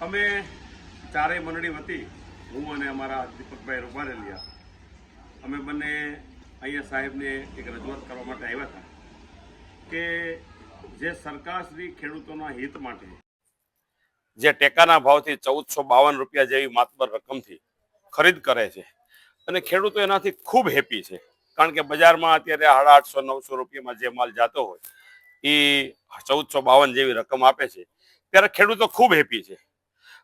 અમે ચારેય મંડળી વતી હું અને અમારા દીપકભાઈ રૂપારેલિયા, અમે બંને અહીંયા સાહેબને એક રજૂઆત કરવા માટે આવ્યા હતા કે જે સરકારશ્રી ખેડૂતોના હિત માટે જે ટેકાના ભાવથી ચૌદસો બાવન રૂપિયા જેવી માતબર રકમથી ખરીદ કરે છે અને ખેડૂતો એનાથી ખૂબ હેપી છે. કારણ કે બજારમાં અત્યારે સાડા આઠસો, નવસો રૂપિયામાં જે માલ જતો હોય એ ચૌદસો બાવન જેવી રકમ આપે છે. ત્યારે ખેડૂતો ખૂબ હેપી છે.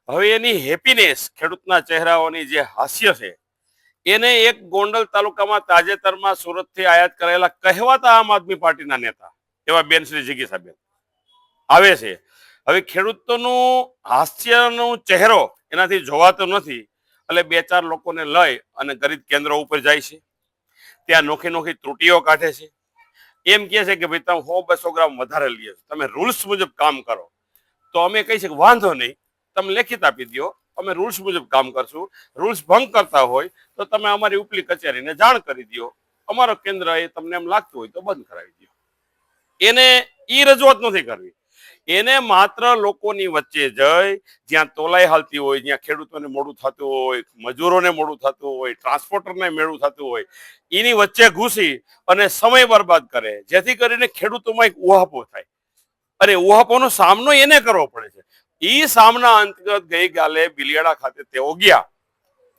હવે એની હેપીનેસ ખેડૂતના ચહેરાઓની જે હાસ્ય છે, એને એક ગોંડલ તાલુકામાં તાજેતરમાં સુરતથી આયાત કરેલા કહેવાતા આમ આદમી પાર્ટીના નેતા, એવા બેન શ્રી જીગી સાહેબ આવે છે. હવે ખેડૂતોનું હાસ્યનો ચહેરો એનાથી જોવાતો નથી, એટલે બે ચાર લોકોને લઈ અને ગરીબ કેન્દ્રો ઉપર જાય છે. ત્યાં નોખી નોખી ત્રુટીઓ કાઢે છે. એમ કહે છે કે ભાઈ તમે સો બસો ગ્રામ વધારે છો. તમે રૂલ્સ મુજબ કામ કરો. તો અમે કહી છે કે વાંધો નહીં. તમે લેખિત આપી દો અમે રૂલ્સ મુજબ કામ કરશું. રૂલ્સ ભંગ કરતા હોય તો તમે અમારી ઉપલી કચેરીને જાણ કરી દો અમારો કેન્દ્ર એ તમને એમ લાગતું હોય તો બંધ કરાવી દો એને ઈ રજૂઆત નથી કરવી. એને માત્ર લોકોની વચ્ચે જઈ, જ્યાં તોલાઈ હાલતી હોય, જ્યાં ખેડૂતોને મોડું થતું હોય, મજૂરોને મોડું થતું હોય ટ્રાન્સપોર્ટરને મેળું થતું હોય, એની વચ્ચે ઘૂસી અને સમય બરબાદ કરે. જેથી કરીને ખેડૂતોમાં એક ઉહાપો થાય. અને ઉહાપોનો સામનો એને કરવો પડે છે. ઈ સામના અંતર્ગત ગઈકાલે બિલિયાડા ખાતે તેઓ ગયા.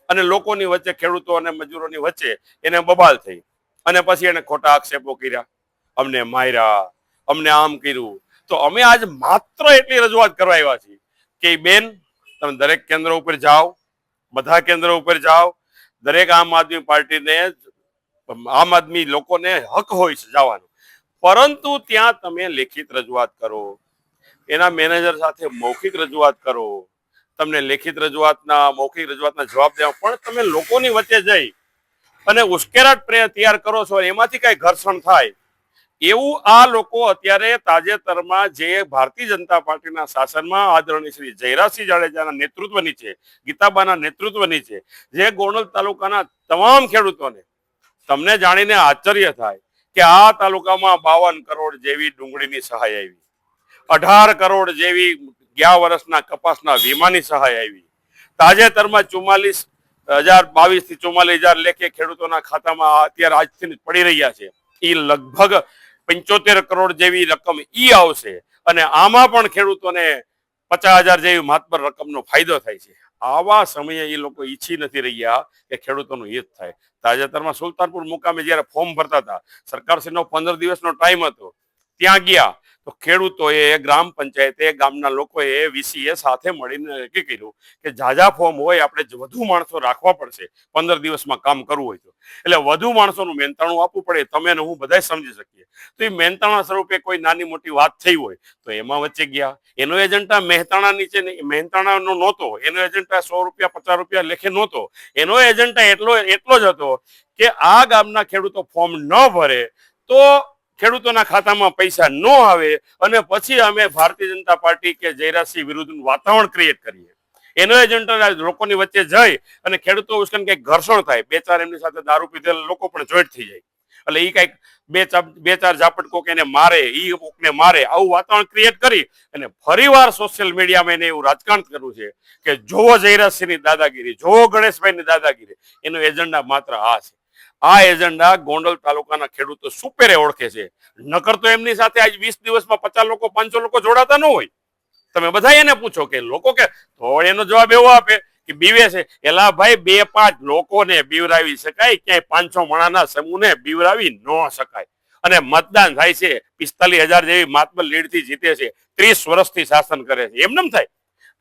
અને લોકોની વચ્ચે, ખેડૂતો અને મજૂરોની વચ્ચે એને બબાલ થઈ. અને પછી એને ખોટા આક્ષેપો કર્યા. અમને માર્યા, અમને આમ કર્યું. તો અમે આજ માત્ર એટલી રજૂઆત કરવા આવ્યા છીએ કે બેન, તમે દરેક કેન્દ્ર ઉપર જાઓ, બધા કેન્દ્ર ઉપર જાઓ. દરેક આમ આદમી પાર્ટીને આમ આદમી લોકોને હક હોય છે જવાનો. પરંતુ ત્યાં તમે લેખિત રજૂઆત કરો. એના મેનેજર સાથે મૌખિક રજૂઆત કરો. તમને લેખિત રજૂઆતના, મૌખિક રજૂઆતના જવાબ દેવા. પણ તમે લોકોની વચ્ચે જઈ અને ઉશ્કેરાટ પ્રે તૈયાર કરો છો એમાંથી કઈ ઘર્ષણ થાય. એવું આ લોકો અત્યારે તાજેતરમાં જે ભારતીય જનતા પાર્ટીના શાસનમાં આદરણીય શ્રી જયરાજસિંહ જાડેજાના નેતૃત્વ નીચે ગીતાબાના નેતૃત્વ નીચે જે ગોંડલ તાલુકાના તમામ ખેડૂતોને તમને જાણીને આશ્ચર્ય થાય કે આ તાલુકામાં બાવન કરોડ જેવી ડુંગળીની સહાય આવી. અઢાર કરોડ જેવી ગયા વર્ષના કપાસના વીમાની સહાય આવી. તાજેતરમાં ચુમ્માલીસ હજાર બાવીસથી ચુમ્માલીસ હજાર લેખે ખેડૂતોના ખાતામાં અત્યારે આજથી પડી રહ્યા છે. એ લગભગ પંચોતેર કરોડ જેવી રકમ ઈ આવશે અને આમાં પણ ખેડૂતોને પચાસ હજાર જેવી માતબર રકમનો ફાયદો થાય છે. આવા સમયે એ લોકો ઈચ્છી નથી રહ્યા કે ખેડૂતોનું હિત થાય. તાજેતરમાં સુલતાનપુર મુકામે જ્યારે ફોર્મ ભરતા હતા, સરકારશ્રીનો પંદર દિવસનો ટાઈમ હતો, ત્યાં ગયા. તો ખેડૂતોએ, ગ્રામ પંચાયતે, ગામના લોકોએ વીસીએ સાથે મળીને નક્કી કર્યું કે જાજા ફોર્મ હોય આપણે વધુ માણસો રાખવા પડશે. પંદર દિવસમાં કામ કરવું હોય તો. એટલે વધુ માણસોનું મહેનતાણું આપવું પડે, તમે હું બધા સમજી શકીએ. તો એ મહેનતાણા સ્વરૂપે કોઈ નાની મોટી વાત થઈ હોય, તો એમાં વચ્ચે ગયા. એનો એજન્ટા મહેતાણા નીચે મહેનતાણાનો નહોતો. એનો એજન્ટા સો રૂપિયા, પચાસ રૂપિયા લેખે નહોતો. એનો એજન્ટા એટલો એટલો જ હતો કે આ ગામના ખેડૂતો ફોર્મ ન ભરે, તો ખેડૂતોના ખાતામાં પૈસા ન આવે અને પછી અમે ભારતીય જનતા પાર્ટી કે જયરાજસિંહ વિરુદ્ધનું વાતાવરણ ક્રિએટ કરીએ. એનો એજન્ટા લોકોની વચ્ચે જાય અને ખેડૂતો ઉશ્કેન કંઈક ઘર્ષણ થાય. બે ચાર એમની સાથે દારૂ પીધેલા લોકો પણ જોઈન્ટ થઈ જાય. એટલે એ કંઈક બે બે ચાર ઝાપટ કોક એને મારે, ઈ કોકને મારે, આવું વાતાવરણ ક્રિએટ કરી અને ફરીવાર સોશિયલ મીડિયામાં એને એવું રાજકારણ કરવું છે કે જોવો જયરાજસિંહની દાદાગીરી, જોવો ગણેશભાઈની દાદાગીરી. એનો એજન્ડા માત્ર આ છે. આ એજન્ડા ગોંડલ તાલુકાના ખેડૂતો સુપેરે ઓળખે છે. નકર તો એમની સાથે આજ વીસ દિવસમાં પચાસ લોકો, પાંચસો લોકો જોડાતા ન હોય. તમે બધા એને પૂછો કે લોકો કે, તો એનો જવાબ એવો આપે કે બીવે છે. એલા ભાઈ, બે પાંચ લોકોને બીવરાવી શકાય, ક્યાંય પાંચસો મણાના સમૂહને બીવરાવી ન શકાય. અને મતદાન થાય છે, પિસ્તાલીસ હજાર જેવી માતબર લીડથી જીતે છે, ત્રીસ વર્ષથી શાસન કરે છે. એમનેમ થાય.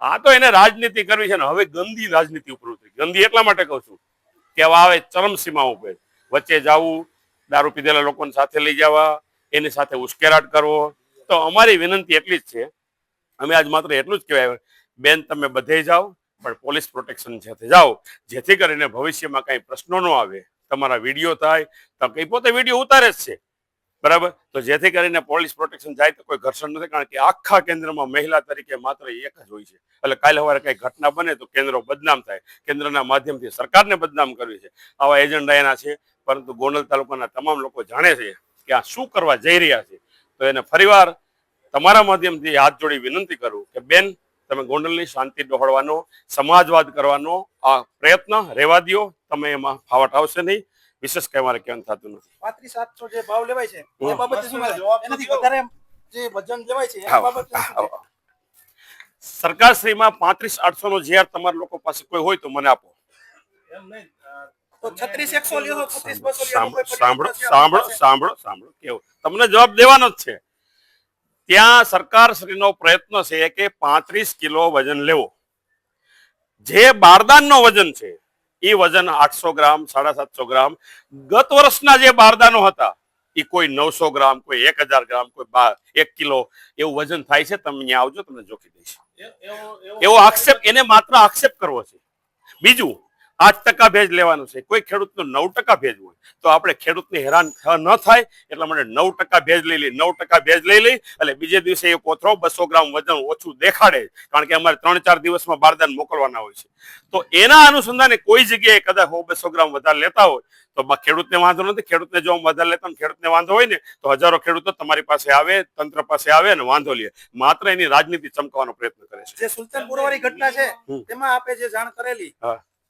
આ તો એને રાજનીતિ કરવી છે ને, હવે ગંદી રાજનીતિ ઉપર ઉતરી. ગંદી એટલા માટે કહું છું કે આવે ચરમસીમા ઉપર. વચ્ચે જવું, દારૂ પીધેલા લોકોને સાથે લઈ જવા, એની સાથે ઉશ્કેરાટ કરવો. તો અમારી વિનંતી એટલી જ છે. અમે આજ માત્ર એટલું જ કહેવાય. બેન, તમે બધે જાઓ, પણ પોલીસ પ્રોટેક્શન સાથે જાઓ. જેથી કરીને ભવિષ્યમાં કાંઈ પ્રશ્નો ન આવે. તમારા વીડિયો થાય. તો કંઈ પોતે વીડિયો ઉતારે જ છે. બરાબર? તો જેથી કરીને પોલીસ પ્રોટેક્શન જાય તો કોઈ ઘર્ષણ નથી, કારણ કે આખા કેન્દ્રમાં મહિલા તરીકે માત્ર એક જ હોય છે. એટલે કાલે સવારે કઈ ઘટના બને તો કેન્દ્રો બદનામ થાય. કેન્દ્રના માધ્યમથી સરકારને બદનામ કરવી છે. આવા એજન્ડા એના છે, પરંતુ ગોંડલ તાલુકાના તમામ લોકો જાણે છે કે આ શું કરવા જઈ રહ્યા છે. તો એને ફરીવાર તમારા માધ્યમથી હાથ જોડી વિનંતી કરું કે બેન, તમે ગોંડલની શાંતિ ડહોળવાનો, સમાજવાદ કરવાનો આ પ્રયત્ન રહેવા દ્યો. તમે એમાં ફાવટ આવશે નહીં. વિશેષ કઈ મારે કહેવાનું થતું નથી. પાંત્રીસ સાતસો જે ભાવ લેવાય છે એ બાબતે શું એનાથી વધારે જે વજન લેવાય છે એ બાબતે? સરકારશ્રીમાં પાંત્રીસ આઠસો નો ઝેર તમારા લોકો પાસે કોઈ હોય તો મને આપો. સાંભળો કોઈ સાંભળો પરિણામ સાંભળો નથી સાંભળો સાંભળો કેવું? તમને જવાબ દેવાનો જ છે. ત્યાં સરકારશ્રીનો પ્રયત્ન છે કે પાંત્રીસ કિલો વજન લેવો. જે બારદાનનો વજન છે એ વજન આઠસો ગ્રામ સાડા સાતસો ગ્રામ. ગત વર્ષના જે બારદાનો હતા એ કોઈ નવસો ગ્રામ કોઈ એક હજાર ગ્રામ કોઈ એક કિલો એવું વજન થાય છે. તમે અહીંયા આવજો તમને જોખી દઈશ. એવો આક્ષેપ એને માત્ર આક્ષેપ કરવો છે. બીજું આઠ ટકા ભેજ લેવાનું છે. કોઈ ખેડૂતનો નવ ટકા ભેજ હોય તો આપણે ખેડૂતને હેરાન ન થાય એટલા માટે નવ ટકા ભેજ લઈ લઈ નવ ટકા ભેજ લઈ લઈ એટલે બીજે દિવસે એ કોથરો બસો ગ્રામ વજન ઓછું દેખાડે કારણ કે અમારે ત્રણ ચાર દિવસમાં બારદાન મોકલવાના હોય છે. તો એના અનુસંધાને કોઈ જગ્યાએ કદાચ હો બસો ગ્રામ વધારે લેતા હોય તો ખેડૂતને વાંધો નથી. ખેડૂતને જો વધારે લેતા ખેડૂતને વાંધો હોય ને તો હજારો ખેડૂતો તમારી પાસે આવે તંત્ર પાસે આવે અને વાંધો લે. માત્ર એની રાજનીતિ ચમકાવવાનો પ્રયત્ન કરે છે. જે સુલતાનપુર વાળી ઘટના છે તેમાં આપે જે જાણ કરેલી.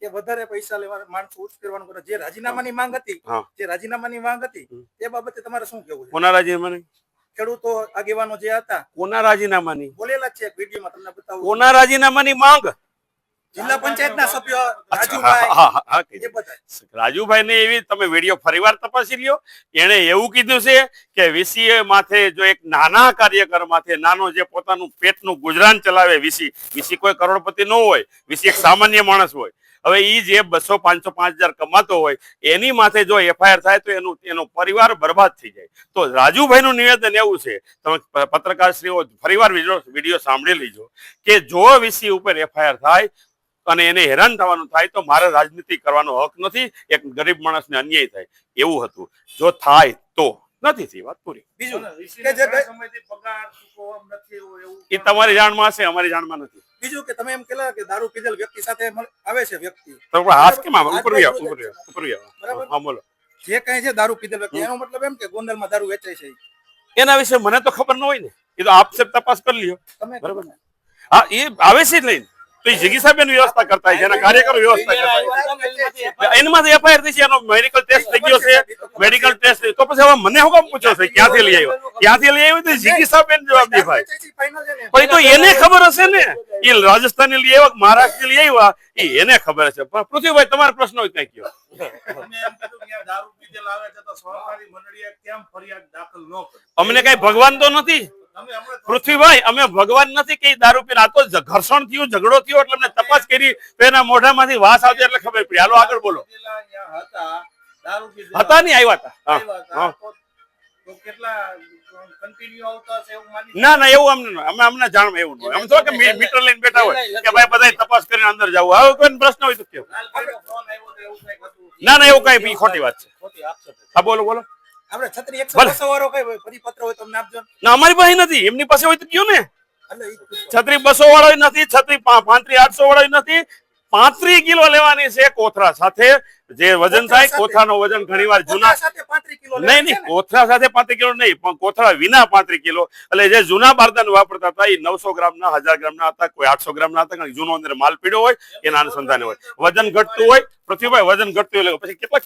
કે વધારે પૈસા લેવા માણસો ઉચ્ચ કરવાનું કરો. જે રાજીનામાની માંગ હતી જે રાજીનામાની માંગ હતી. તે બાબતે તમારે શું કેવું છે? કોના રાજીનામાની? ખેડૂતો આગેવાનો જે હતા કોના રાજીનામાની? બોલેલા છે એક વિડીયોમાં તમને બતાવું કોના રાજીનામાની માંગ? જિલ્લા પંચાયતના સભ્યો રાજુભાઈ ને એવી તમે વીડિયો ફરીવાર તપાસી લ્યો. એને એવું કીધું છે કે વીસીએ માથે જો એક નાના કાર્યકર માથે નાનો જે પોતાનું પેટનું ગુજરાન ચલાવે વીસી વીસી કોઈ કરોડપતિ ન હોય વીસી એક સામાન્ય માણસ હોય હવે ઈ જે બસો પાંચસો પાંચ હજાર કમાતો હોય, એની માથે જો એફઆઈઆર થાય તો એનું, એનો પરિવાર બરબાદ થઈ જાય. તો રાજુભાઈનું નિવેદન એવું છે, તમે પત્રકારશ્રીઓ ફરીવાર વીડિયો સાંભળી લીજો, કે જો વીસી ઉપર એફઆઈઆર થાય અને એને હેરાન થવાનું થાય તો મારે રાજનીતિ કરવાનો હક નથી, એક ગરીબ માણસને અન્યાય થાય. એવું હતું. જો થાય તો. નથી વાત પૂરી. બીજું કે જે સમયથી પગાર નથી એવું- એવું એ તમારી જાણમાં હશે અમારી જાણમાં નથી. બીજું કે તમે એમ કેલા કે દારૂ પીધેલ વ્યક્તિ સાથે આવે છે વ્યક્તિ. તો હાથ કેમ આમ ઉપર ઉપર ઉપર હા બોલો. જે કઈ છે દારૂ પીધેલ વ્યક્તિ. એનો મતલબ એમ કે ગોંડલમાં દારૂ વેચાય છે. એના વિશે મને તો ખબર ન હોય ને. એ તો આપસેપ તપાસ કરી લ્યો. તમે બરાબર? હા એ આવે છે જ લઈને. તો એ એની વ્યવસ્થા કરતા છે એના કાર્યકરો વ્યવસ્થા કરતા હોય એફઆઈઆર થઈ છે એનો મેડિકલ ટેસ્ટ થઈ ગયો છે મેડિકલ ટેસ્ટ તો પછી હવે મને હું કામ પૂછો છે? ક્યાંથી લઈ આવ્યો? ક્યાંથી લઈ આવ્યો? તો જિગીસાબેન જવાબ દે ભાઈ. પણ તો એને ખબર હશે ને. એ રાજસ્થાન લઈ આવ્યા મહારાષ્ટ્ર લઈ આવ્યા? એ એને ખબર છે પણ પૃથ્વીભાઈ તમારો પ્રશ્ન હોય ત્યાં કયો? અમે એમ કીધું કે આ દારૂ પીધેલ આવે છે તો સહકારી મંડળીએ કેમ ફરિયાદ દાખલ ન કરી? અમને કઈ ભગવાન તો નથી? પૃથ્વીભાઈ અમે ભગવાન નથી કે દારૂ પીને. આ તો ઘર્ષણ થયું ઝઘડો થયો એટલે અમને તપાસ કરી તો એના મોઢામાંથી વાસ આવતી એટલે ખબર પડી. હાલો આગળ બોલો. હતા નહીં આવ્યા હતા. ના ના એવું અમને અમે અમને જાણ એવું નહીં અમે તો કે મીટર લઈને બેઠા હોય. કે ભાઈ બધા તપાસ કરીને અંદર જવું હવે કોઈ પ્રશ્ન હોય તો કેવું. ના ના એવું કઈ ખોટી વાત છે. હા બોલો બોલો. આપણે છત્રી એકસો બસો વાળો કઈ પરિપત્ર હોય તમને આપજો. ના અમારી પાસે નથી. એમની પાસે હોય તો કયો ને. છત્રી બસો વાળો નથી છત્રી પાંત્રી આઠસો વાળો નથી. પાંત્રી કિલો લેવાની છે કોથરા સાથે. જે વજન થાય. કોથરાનો વજન ઘણીવાર જૂના કોથળા સાથે 35 કિલો નહીં નહીં કોથરા સાથે પાંત્રી કિલો નહીં પણ કોથરા વિના પાંત્રી કિલો. એટલે જે જૂના બારદાન વાપરતા હતા એ નવસો ગ્રામ ના હજાર ગ્રામ ના હતા કોઈ આઠસો ગ્રામ ના હતા કારણ જૂનો અંદર માલ પીડ્યો હોય એના અનુસંધાને હોય. વજન ઘટતું હોય પૃથ્વીભાઈ વજન ઘટતું હોય પછી કેટલાક